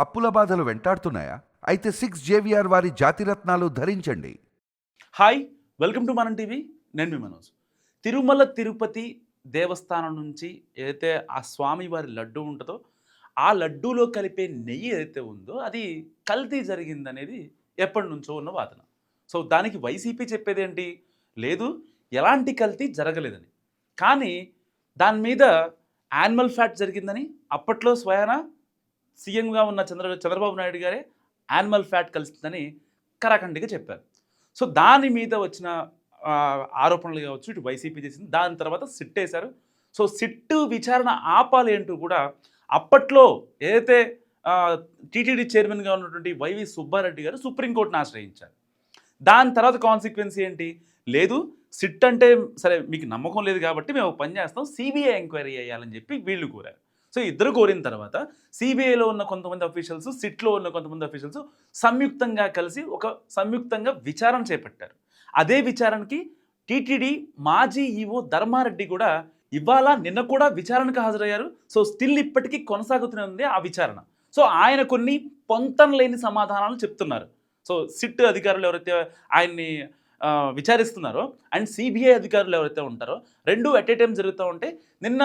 అప్పుల బాధలు వెంటాడుతున్నాయా? అయితే సిక్స్ జేవిఆర్ వారి జాతిరత్నాలు ధరించండి. Hi welcome to Manam TV నేను మీ మనోజ్. తిరుమల తిరుపతి దేవస్థానం నుంచి ఏదైతే ఆ స్వామి వారి లడ్డు ఉంటుందో ఆ లడ్డూలో కలిపే నెయ్యి ఏదైతే ఉందో అది కల్తీ జరిగిందనేది ఎప్పటి నుంచో ఉన్న వాదన. సో దానికి వైసీపీ చెప్పేది ఏంటి? లేదు ఎలాంటి కల్తీ జరగలేదని. కానీ దాని మీద యానిమల్ ఫ్యాట్ జరిగిందని అప్పట్లో స్వయాన సీఎంగా ఉన్న చంద్ర చంద్రబాబు నాయుడు గారే యానిమల్ ఫ్యాట్ కలిసిందని కరాఖండిగా చెప్పారు. సో దాని మీద వచ్చిన ఆరోపణలు కావచ్చు ఇటు వైసీపీ చేసింది దాని తర్వాత సిట్ వేశారు. సో సిట్టు విచారణ ఆపాలి అంటూ కూడా అప్పట్లో ఏదైతే టీటీడీ చైర్మన్గా ఉన్నటువంటి వైవి సుబ్బారెడ్డి గారు సుప్రీంకోర్టును ఆశ్రయించారు. దాని తర్వాత కాన్సిక్వెన్స్ ఏంటి? లేదు సిట్ అంటే సరే మీకు నమ్మకం లేదు కాబట్టి మేము పని చేస్తాం సిబిఐ ఎంక్వైరీ చేయాలని చెప్పి వీళ్ళు కోరారు. సో ఇద్దరు కోరిన తర్వాత సిబిఐలో ఉన్న కొంతమంది అఫీషియల్స్ సిట్లో ఉన్న కొంతమంది అఫీషియల్స్ సంయుక్తంగా కలిసి ఒక సంయుక్తంగా విచారణ చేపట్టారు. అదే విచారణకి టీటీడీ మాజీ ఈవో ధర్మారెడ్డి కూడా ఇవాళ నిన్న కూడా విచారణకు హాజరయ్యారు. సో స్టిల్ ఇప్పటికీ కొనసాగుతూనే ఉంది ఆ విచారణ. సో ఆయన కొన్ని పొంతం లేని సమాధానాలు చెప్తున్నారు. సో సిట్ అధికారులు ఎవరైతే ఆయన్ని విచారిస్తున్నారో అండ్ సిబిఐ అధికారులు ఎవరైతే ఉంటారో రెండు అట్ ఏ టైం జరుగుతూ ఉంటే నిన్న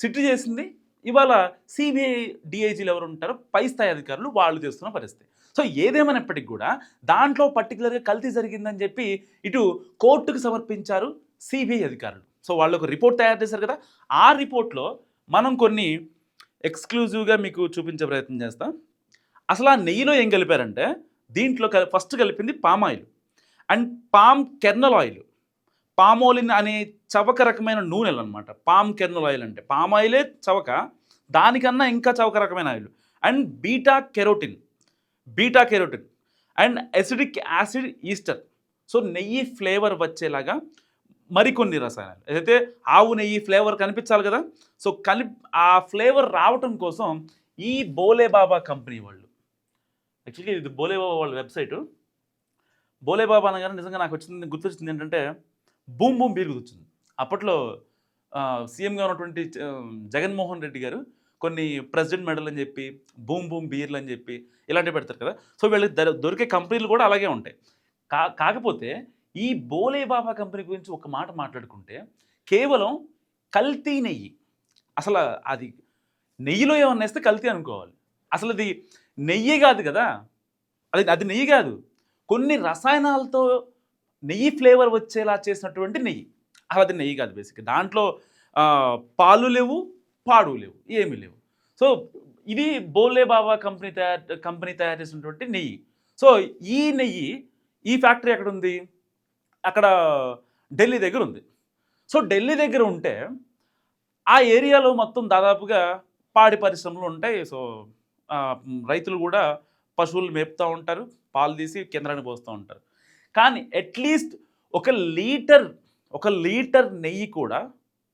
సిట్ చేసింది ఇవాళ సిబిఐ డిఐజీలు ఎవరు ఉంటారో పై స్థాయి అధికారులు వాళ్ళు చేస్తున్న పరిస్థితి. సో ఏదేమైనప్పటికీ కూడా దాంట్లో పర్టికులర్గా కల్తీ జరిగిందని చెప్పి ఇటు కోర్టుకు సమర్పించారు సిబిఐ అధికారులు. సో వాళ్ళు ఒక రిపోర్ట్ తయారు చేశారు కదా ఆ రిపోర్ట్లో మనం కొన్ని ఎక్స్క్లూజివ్గా మీకు చూపించే ప్రయత్నం చేస్తాం. అసలు ఆ నెయ్యిలో ఏం కలిపారంటే దీంట్లో ఫస్ట్ కలిపింది palm oil and palm kernel oil. Palmolein అనే చవక రకమైన నూనెలు అనమాట పామ్ కెర్నల్ ఆయిల్ అంటే. పామ్ ఆయిలే చవక దానికన్నా ఇంకా చవక రకమైన oil. And beta carotene. Beta carotene. And acidic acid ester. So నెయ్యి ఫ్లేవర్ వచ్చేలాగా మరికొన్ని రసాయనాలు. ఏదైతే ఆవు నెయ్యి ఫ్లేవర్ కనిపించాలి కదా? సో కలి ఆ ఫ్లేవర్ రావటం కోసం ఈ బోలేబాబా కంపెనీ వాళ్ళు. యాక్చువల్లీ ఇది బోలేబాబా వాళ్ళ వెబ్సైటు. బోలేబాబా అనగానే నిజంగా నాకు వచ్చింది గుర్తొచ్చింది ఏంటంటే బూమ్ బూమ్ బీర్ అప్పట్లో సీఎంగా ఉన్నటువంటి జగన్మోహన్ రెడ్డి గారు కొన్ని ప్రెసిడెంట్ మెడల్ అని చెప్పి బూమ్ బూమ్ బీర్లు అని చెప్పి ఇలాంటివి పెడతారు కదా. సో వీళ్ళకి దొరికే కంపెనీలు కూడా అలాగే ఉంటాయి. కా కాకపోతే ఈ బోలే బాబా కంపెనీ గురించి ఒక మాట మాట్లాడుకుంటే కేవలం కల్తీ నెయ్యి. అసలు అది నెయ్యిలో ఏమన్నా వేస్తే కల్తీ అనుకోవాలి. అసలు అది నెయ్యి కాదు కదా. అది అది నెయ్యి కాదు. కొన్ని రసాయనాలతో నెయ్యి ఫ్లేవర్ వచ్చేలా చేసినటువంటి నెయ్యి. అది నెయ్యి కాదు బేసిక్ దాంట్లో పాలు లేవు పాడు లేవు ఏమీ లేవు. సో ఇది బోలే బాబా కంపెనీ తయారు కంపెనీ తయారు చేసినటువంటి నెయ్యి. సో ఈ నెయ్యి ఈ ఫ్యాక్టరీ ఎక్కడ ఉంది అక్కడ ఢిల్లీ దగ్గర ఉంది. సో ఢిల్లీ దగ్గర ఉంటే ఆ ఏరియాలో మొత్తం దాదాపుగా పాడి పరిశ్రమలు ఉంటాయి. సో రైతులు కూడా పశువులు మేపుతూ ఉంటారు పాలు తీసి కేంద్రానికి పోస్తూ ఉంటారు. కానీ అట్లీస్ట్ ఒక లీటర్ ఒక లీటర్ నెయ్యి కూడా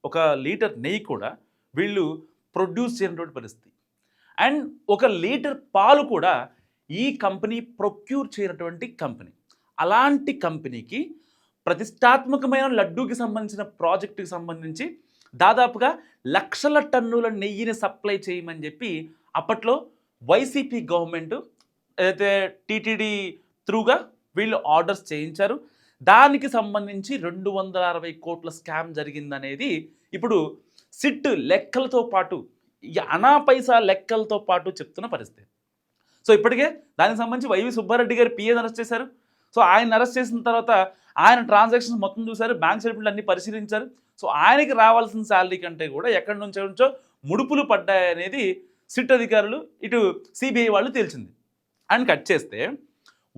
ఒక లీటర్ నెయ్యి కూడా వీళ్ళు ప్రొడ్యూస్ చేయనటువంటి పరిస్థితి. అండ్ ఒక లీటర్ పాలు కూడా ఈ కంపెనీ ప్రొక్యూర్ చేయనటువంటి కంపెనీ అలాంటి కంపెనీకి ప్రతిష్టాత్మకమైన లడ్డూకి సంబంధించిన ప్రాజెక్టుకి సంబంధించి దాదాపుగా లక్షల టన్నుల నెయ్యిని సప్లై చేయమని చెప్పి అప్పట్లో వైసీపీ గవర్నమెంట్ ఏదైతే టీటీడీ త్రూగా వీళ్ళు ఆర్డర్స్ చేయించారు. దానికి సంబంధించి రెండు వందల అరవై కోట్ల స్కామ్ జరిగిందనేది ఇప్పుడు సిట్ లెక్కలతో పాటు ఈ అనా పైసా లెక్కలతో పాటు చెప్తున్న పరిస్థితి. సో ఇప్పటికే దానికి సంబంధించి వైవి సుబ్బారెడ్డి గారు పిఏని అరెస్ట్ చేశారు. సో ఆయన అరెస్ట్ చేసిన తర్వాత ఆయన ట్రాన్సాక్షన్స్ మొత్తం చూశారు బ్యాంక్ స్టేట్మెంట్లు అన్ని పరిశీలించారు. సో ఆయనకి రావాల్సిన శాలరీ కంటే కూడా ఎక్కడి నుంచో నుంచో ముడుపులు పడ్డాయనేది సిట్ అధికారులు ఇటు సిబిఐ వాళ్ళు తేల్చింది. ఆయన కట్ చేస్తే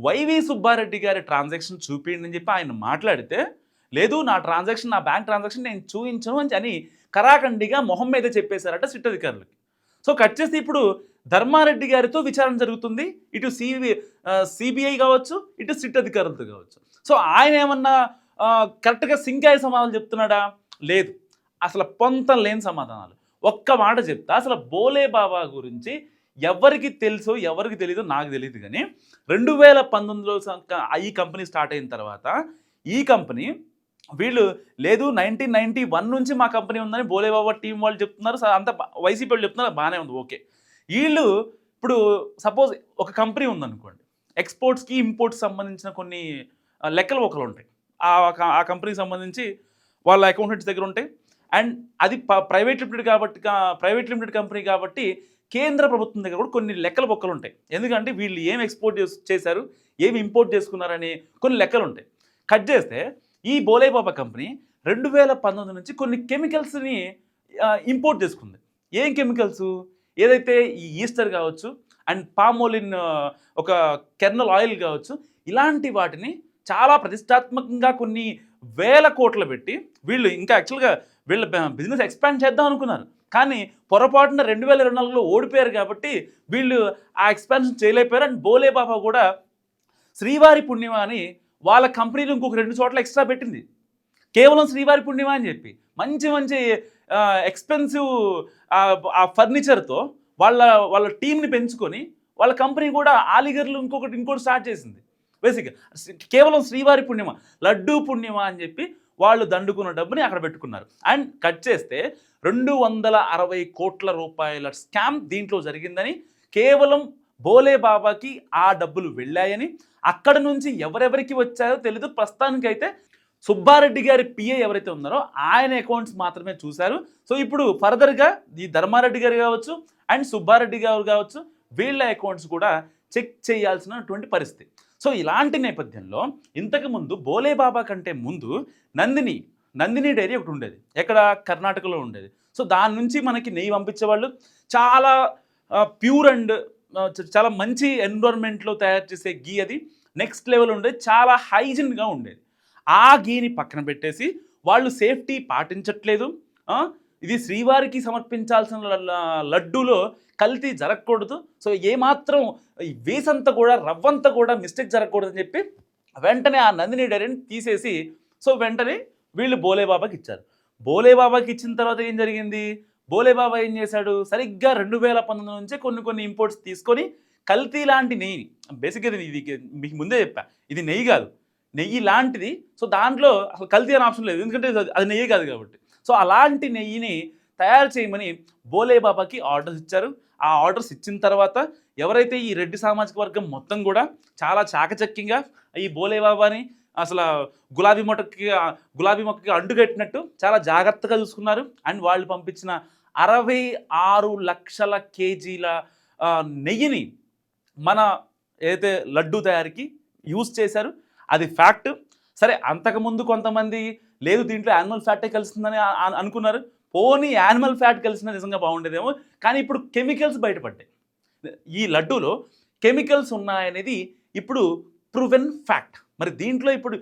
వైవి సుబ్బారెడ్డి గారి ట్రాన్సాక్షన్ చూపిండి అని చెప్పి ఆయన మాట్లాడితే లేదు నా ట్రాన్సాక్షన్ నా బ్యాంక్ ట్రాన్సాక్షన్ నేను చూపించను అని అని కరాఖండిగా మొహం మీద చెప్పేశారట సిట్ అధికారులకి సో కట్ చేసి ఇప్పుడు ధర్మారెడ్డి గారితో విచారణ జరుగుతుంది. ఇటు సిబి సిబిఐ కావచ్చు ఇటు సిట్ అధికారులతో కావచ్చు. సో ఆయన ఏమన్నా కరెక్ట్గా సింకాయ సమాధానం చెప్తున్నాడా? లేదు. అసలు పొంతం లేని సమాధానాలు. ఒక్క మాట చెప్తా అసలు బోలే బాబా గురించి ఎవరికి తెలుసో ఎవరికి తెలియదో నాకు తెలియదు కానీ రెండు వేల పంతొమ్మిదిలో ఈ కంపెనీ స్టార్ట్ అయిన తర్వాత ఈ కంపెనీ వీళ్ళు లేదు నైన్టీన్ నైన్టీ వన్ నుంచి మా కంపెనీ ఉందని బోలేబాబా టీం వాళ్ళు చెప్తున్నారు అంత వైసీపీ వాళ్ళు చెప్తున్నారు బాగానే ఉంది ఓకే. వీళ్ళు ఇప్పుడు సపోజ్ ఒక కంపెనీ ఉందనుకోండి ఎక్స్పోర్ట్స్కి ఇంపోర్ట్స్ సంబంధించిన కొన్ని లెక్కలు ఒకరు ఉంటాయి ఆ ఆ కంపెనీకి సంబంధించి వాళ్ళ అకౌంటెంట్స్ దగ్గర ఉంటాయి. అండ్ అది ప్రైవేట్ లిమిటెడ్ కాబట్టి ప్రైవేట్ లిమిటెడ్ కంపెనీ కాబట్టి కేంద్ర ప్రభుత్వం దగ్గర కూడా కొన్ని లెక్కల బొక్కలు ఉంటాయి. ఎందుకంటే వీళ్ళు ఏం ఎక్స్పోర్ట్ చేశారు ఏమి ఇంపోర్ట్ చేసుకున్నారని కొన్ని లెక్కలు ఉంటాయి. కట్ చేస్తే ఈ బోలేబాబా కంపెనీ రెండు వేల పంతొమ్మిది నుంచి కొన్ని కెమికల్స్ని ఇంపోర్ట్ చేసుకుంది. ఏం కెమికల్స్ ఏదైతే ఈ ఈస్టర్ కావచ్చు అండ్ పామోలిన్ ఒక కెర్నల్ ఆయిల్ కావచ్చు ఇలాంటి వాటిని చాలా ప్రతిష్టాత్మకంగా కొన్ని వేల కోట్లు పెట్టి వీళ్ళు ఇంకా యాక్చువల్గా వీళ్ళ బిజినెస్ ఎక్స్పాండ్ చేద్దాం అనుకున్నారు. కానీ పొరపాటున రెండు వేల ఇరవై నాలుగులో ఓడిపోయారు కాబట్టి వీళ్ళు ఆ ఎక్స్పాన్షన్ చేయలేకపోయారు. అండ్ బోలే బాబా కూడా శ్రీవారి పుణ్యమ అని వాళ్ళ కంపెనీలు ఇంకొక రెండు చోట్ల ఎక్స్ట్రా పెట్టింది. కేవలం శ్రీవారి పుణ్యమ అని చెప్పి. మంచి మంచి ఎక్స్పెన్సివ్ ఆ ఫర్నిచర్తో వాళ్ళ వాళ్ళ టీంని పెంచుకొని వాళ్ళ కంపెనీ కూడా ఆలిగర్లు ఇంకొకటి ఇంకోటి స్టార్ట్ చేసింది. బేసిక్గా కేవలం శ్రీవారి పుణ్యమ లడ్డూ పుణ్యమ అని చెప్పి వాళ్ళు దండుకున్న డబ్బుని అక్కడ పెట్టుకున్నారు. అండ్ కట్ చేస్తే రెండు వందల అరవై కోట్ల రూపాయల స్కామ్ దీంట్లో జరిగిందని కేవలం బోలే బాబాకి ఆ డబ్బులు వెళ్ళాయని అక్కడ నుంచి ఎవరెవరికి వచ్చారో తెలీదు. ప్రస్తుతానికైతే సుబ్బారెడ్డి గారి పిఏ ఎవరైతే ఉన్నారో ఆయన అకౌంట్స్ మాత్రమే చూశారు. సో ఇప్పుడు ఫర్దర్గా ఈ ధర్మారెడ్డి గారు కావచ్చు అండ్ సుబ్బారెడ్డి గారు కావచ్చు వీళ్ళ అకౌంట్స్ కూడా చెక్ చేయాల్సినటువంటి పరిస్థితి. సో ఇలాంటి నేపథ్యంలో ఇంతకు ముందు బోలేబాబా కంటే ముందు నందిని నందిని డైరీ ఒకటి ఉండేది. ఎక్కడ? కర్ణాటకలో ఉండేది. సో దాని నుంచి మనకి నెయ్యి పంపించేవాళ్ళు. చాలా ప్యూర్ అండ్ చాలా మంచి ఎన్విరాన్మెంట్లో తయారు చేసే గీ అది. నెక్స్ట్ లెవెల్ ఉండేది. చాలా హైజిన్గా ఉండేది. ఆ గీని పక్కన పెట్టేసి వాళ్ళు సేఫ్టీ పాటించట్లేదు. ఇది శ్రీవారికి సమర్పించాల్సిన లడ్డూలో కల్తీ జరగకూడదు. సో ఏమాత్రం ఈ వేసంతా కూడా రవ్వంతా కూడా మిస్టేక్ జరగకూడదు అని చెప్పి వెంటనే ఆ నందిని డైరీని తీసేసి సో వెంటనే వీళ్ళు బోలేబాబాకి ఇచ్చారు. బోలేబాబాకి ఇచ్చిన తర్వాత ఏం జరిగింది? బోలేబాబా ఏం చేశాడు? సరిగ్గా రెండు వేల పంతొమ్మిది నుంచే కొన్ని కొన్ని ఇంపోర్ట్స్ తీసుకొని కల్తీ లాంటి నెయ్యి బేసిక్గా ఇది మీకు ముందే చెప్పా ఇది నెయ్యి కాదు. నెయ్యి లాంటిది. సో దాంట్లో అసలు కల్తీ అనే ఆప్షన్ లేదు. ఎందుకంటే అది నెయ్యి కాదు కాబట్టి. సో అలాంటి నెయ్యిని తయారు చేయమని బోలేబాబాకి ఆర్డర్స్ ఇచ్చారు. ఆ ఆర్డర్స్ ఇచ్చిన తర్వాత ఎవరైతే ఈ రెడ్డి సామాజిక వర్గం మొత్తం కూడా చాలా చాకచక్యంగా ఈ బోలే బాబాని అసలు గులాబీ మొక్కకి గులాబీ మొక్కకి అంటుకట్టినట్టు చాలా జాగ్రత్తగా చూసుకున్నారు. అండ్ వాళ్ళు పంపించిన అరవై ఆరు లక్షల కేజీల నెయ్యిని మన ఏదైతే లడ్డు తయారీకి యూజ్ చేశారు. అది ఫ్యాక్ట్. సరే అంతకుముందు కొంతమంది లేదు దీంట్లో యానిమల్ ఫ్యాటే కలుస్తుందని అనుకున్నారు. పోనీ యానిమల్ ఫ్యాట్ కలిసిన నిజంగా బాగుండేదేమో. కానీ ఇప్పుడు కెమికల్స్ బయటపడ్డాయి. ఈ లడ్డూలో కెమికల్స్ ఉన్నాయనేది ఇప్పుడు ప్రూవెన్ ఫ్యాక్ట్ మరి దీంట్లో ఇప్పుడు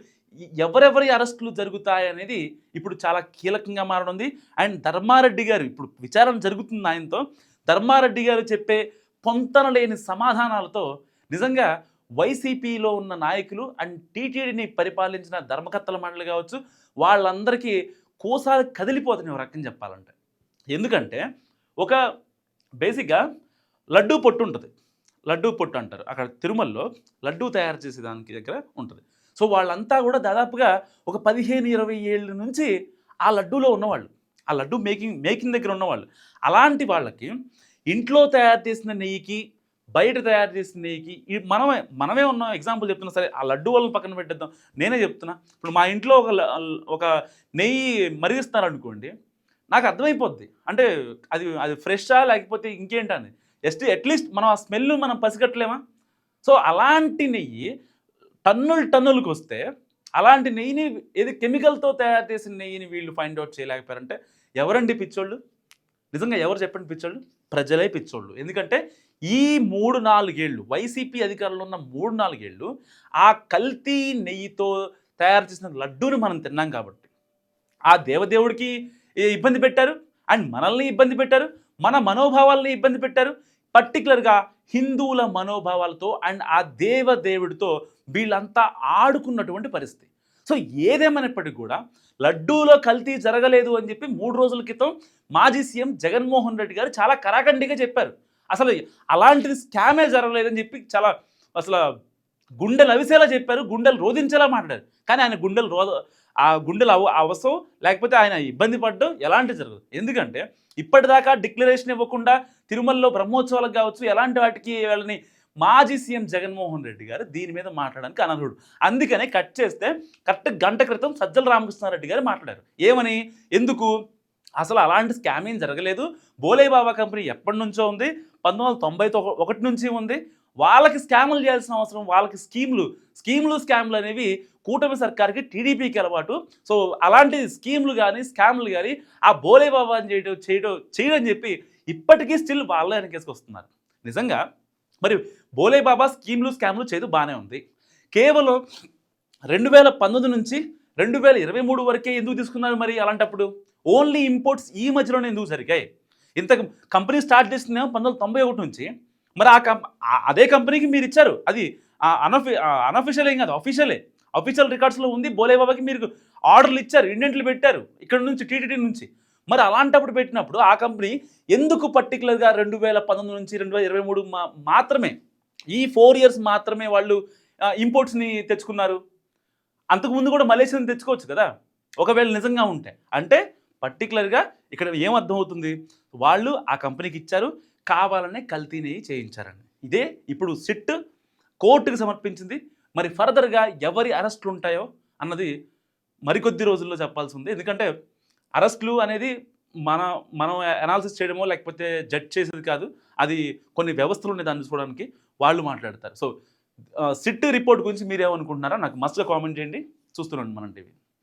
ఎవరెవరి అరెస్టులు జరుగుతాయనేది ఇప్పుడు చాలా కీలకంగా మారనుంది. అండ్ ధర్మారెడ్డి గారు ఇప్పుడు విచారణ జరుగుతుంది ఆయనతో. ధర్మారెడ్డి గారు చెప్పే పొంతన లేని సమాధానాలతో నిజంగా వైసీపీలో ఉన్న నాయకులు అండ్ టీటీడీని పరిపాలించిన ధర్మకర్తల మండలి కావచ్చు వాళ్ళందరికీ కోసాలు కదిలిపోతున్నాయి ఒక రకం చెప్పాలంటే. ఎందుకంటే ఒక బేసిక్గా లడ్డూ పొట్టు ఉంటుంది. లడ్డూ పొట్టు అంటారు. అక్కడ తిరుమలలో లడ్డూ తయారు చేసే దానికి దగ్గర ఉంటుంది. సో వాళ్ళంతా కూడా దాదాపుగా ఒక పదిహేను ఇరవై ఏళ్ళ నుంచి ఆ లడ్డూలో ఉన్నవాళ్ళు. ఆ లడ్డూ మేకింగ్ మేకింగ్ దగ్గర ఉన్నవాళ్ళు. అలాంటి వాళ్ళకి ఇంట్లో తయారు చేసిన నెయ్యికి బయట తయారు చేసిన ఈ మనమే మనమే ఉన్నాం ఎగ్జాంపుల్ చెప్తున్నా సరే ఆ లడ్డు వాళ్ళని పక్కన పెట్టేద్దాం. నేనే చెప్తున్నా. ఇప్పుడు మా ఇంట్లో ఒక ఒక నెయ్యి మరిగిస్తారనుకోండి నాకు అర్థమైపోద్ది. అంటే అది అది ఫ్రెషా లేకపోతే ఇంకేంటని జస్ట్ అట్లీస్ట్ మనం ఆ స్మెల్ మనం పసిగట్టలేమా? సో అలాంటి నెయ్యి టన్నులు టన్నులకు వస్తే అలాంటి నెయ్యిని ఏది కెమికల్తో తయారు చేసిన నెయ్యిని వీళ్ళు ఫైండ్ అవుట్ చేయలేకపోయారంటే ఎవరండి పిచ్చోళ్ళు? నిజంగా ఎవరు చెప్పండి పిచ్చోళ్ళు? ప్రజలే పిచ్చోళ్ళు. ఎందుకంటే ఈ మూడు నాలుగేళ్ళు వైసీపీ అధికారంలో ఉన్న మూడు నాలుగేళ్ళు ఆ కల్తీ నెయ్యితో తయారు చేసిన లడ్డూని మనం తిన్నాం కాబట్టి. ఆ దేవదేవుడికి ఇబ్బంది పెట్టారు? అండ్ మనల్ని ఇబ్బంది పెట్టారు? మన మనోభావాలని ఇబ్బంది పెట్టారు? పర్టికులర్గా హిందువుల మనోభావాలతో అండ్ ఆ దేవదేవుడితో వీళ్ళంతా ఆడుకున్నటువంటి పరిస్థితి. సో ఏదేమైనప్పటికీ కూడా లడ్డూలో కల్తీ జరగలేదు అని చెప్పి మూడు రోజుల క్రితం మాజీ సీఎం జగన్మోహన్ రెడ్డి గారు చాలా కరాఖండిగా చెప్పారు. అసలు అలాంటిది స్కామే జరగలేదని చెప్పి చాలా అసలు గుండెలు అవిసేలా చెప్పారు గుండెలు రోధించేలా మాట్లాడారు. కానీ ఆయన గుండెలు రోధ ఆ గుండెలు అవ అవసరం లేకపోతే ఆయన ఇబ్బంది పడ్డం ఎలాంటి జరగదు. ఎందుకంటే ఇప్పటిదాకా డిక్లరేషన్ ఇవ్వకుండా తిరుమలలో బ్రహ్మోత్సవాలకు కావచ్చు ఎలాంటి వాటికి వాళ్ళని మాజీ సీఎం జగన్మోహన్ రెడ్డి గారు దీని మీద మాట్లాడడానికి అనర్హుడు. అందుకనే కట్ చేస్తే కరెక్ట్ గంట క్రితం సజ్జల రామకృష్ణారెడ్డి గారు మాట్లాడారు. ఏమని? ఎందుకు? అసలు అలాంటి స్కామ్ ఏం జరగలేదు బోలేబాబా కంపెనీ ఎప్పటి నుంచో ఉంది. పంతొమ్మిది వందల తొంభై ఒకటి నుంచి ఉంది. వాళ్ళకి స్కాములు చేయాల్సిన అవసరం వాళ్ళకి స్కీములు స్కీములు స్కాములు అనేవి కూటమి సర్కార్కి టీడీపీకి అలవాటు. సో అలాంటి స్కీములు కానీ స్కాములు కానీ ఆ బోలేబాబా అని చేయడం చేయడం చేయడం చెప్పి ఇప్పటికీ స్టిల్ వాళ్ళే వెనకేసుకొస్తున్నారు. నిజంగా మరి బోలేబాబా స్కీములు స్కీమ్లు స్కామ్లు చేయదు బాగానే ఉంది. కేవలం రెండు వేల పంతొమ్మిది నుంచి రెండు వేల ఇరవై మూడు వరకే ఎందుకు తీసుకున్నారు మరి అలాంటప్పుడు? ఓన్లీ ఇంపోర్ట్స్ ఈ మధ్యలోనే ఎందుకు జరిగాయి? ఇంత కంపెనీ స్టార్ట్ చేసిందేమో పంతొమ్మిది తొంభై ఒకటి నుంచి. మరి ఆ కం అదే కంపెనీకి మీరు ఇచ్చారు. అది అనఫి అనఫిషియల్ ఏం కాదు అఫీషియలే అఫీషియల్ రికార్డ్స్లో ఉంది. బోలే బాబాకి మీరు ఆర్డర్లు ఇచ్చారు ఇండెంట్లు పెట్టారు ఇక్కడ నుంచి టీటీడీ నుంచి. మరి అలాంటప్పుడు పెట్టినప్పుడు ఆ కంపెనీ ఎందుకు పర్టికులర్గా రెండు వేల పంతొమ్మిది నుంచి రెండు వేల ఇరవై మూడు మాత్రమే ఈ ఫోర్ ఇయర్స్ మాత్రమే వాళ్ళు ఇంపోర్ట్స్ని తెచ్చుకున్నారు? అంతకుముందు కూడా మలేషియాని తెచ్చుకోవచ్చు కదా. ఒకవేళ నిజంగా ఉంటే. అంటే పర్టికులర్గా ఇక్కడ ఏమర్థమవుతుంది వాళ్ళు ఆ కంపెనీకి ఇచ్చారు. కావాలనే కల్తీని చేయించారని. ఇదే ఇప్పుడు సిట్ కోర్టుకు సమర్పించింది. మరి ఫర్దర్గా ఎవరి అరెస్టులు ఉంటాయో అన్నది మరికొద్ది రోజుల్లో చెప్పాల్సి ఉంది ఎందుకంటే అరెస్టులు అనేది మన మనం అనాలిసిస్ చేయడమో లేకపోతే జడ్జ్ చేసేది కాదు. అది కొన్ని వ్యవస్థలు ఉన్నాయి దాన్ని చూడడానికి వాళ్ళు మాట్లాడతారు. సో సిట్ రిపోర్ట్ గురించి మీరేమనుకుంటున్నారో? నాకు మస్తుగా కామెంట్ చేయండి. చూస్తున్నాను మనం టీవీ.